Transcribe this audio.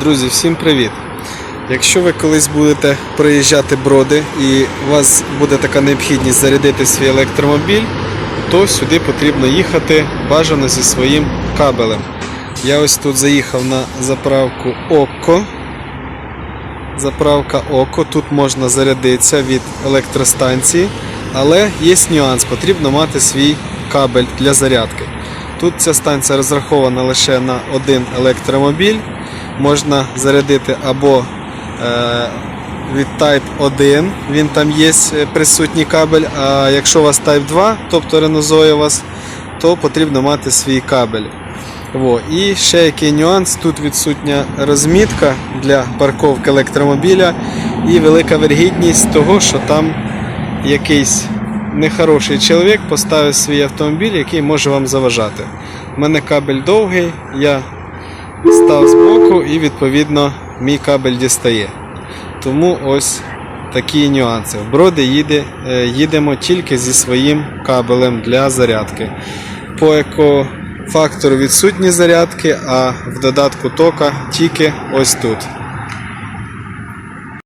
Друзі, всім привіт! Якщо ви колись будете проїжджати броди і у вас буде така необхідність зарядити свій електромобіль, то сюди потрібно їхати бажано зі своїм кабелем. Я ось тут заїхав на заправку ОККО. Заправка ОКО. Тут можна зарядитися від електростанції, але є нюанс, потрібно мати свій кабель для зарядки. Тут ця станція розрахована лише на один електромобіль. Можна зарядити або е, від Type 1, він там є е, присутній кабель. А якщо у вас Type 2, тобто Zoe у вас, то потрібно мати свій кабель. Во. І ще який нюанс, тут відсутня розмітка для парковки електромобіля і велика вергідність того, що там якийсь нехороший чоловік поставив свій автомобіль, який може вам заважати. У мене кабель довгий, я став збоку і відповідно мій кабель дістає. Тому ось такі нюанси. В броди їде, е, їдемо тільки зі своїм кабелем для зарядки. По екофактору відсутні зарядки, а в додатку тока тільки ось тут.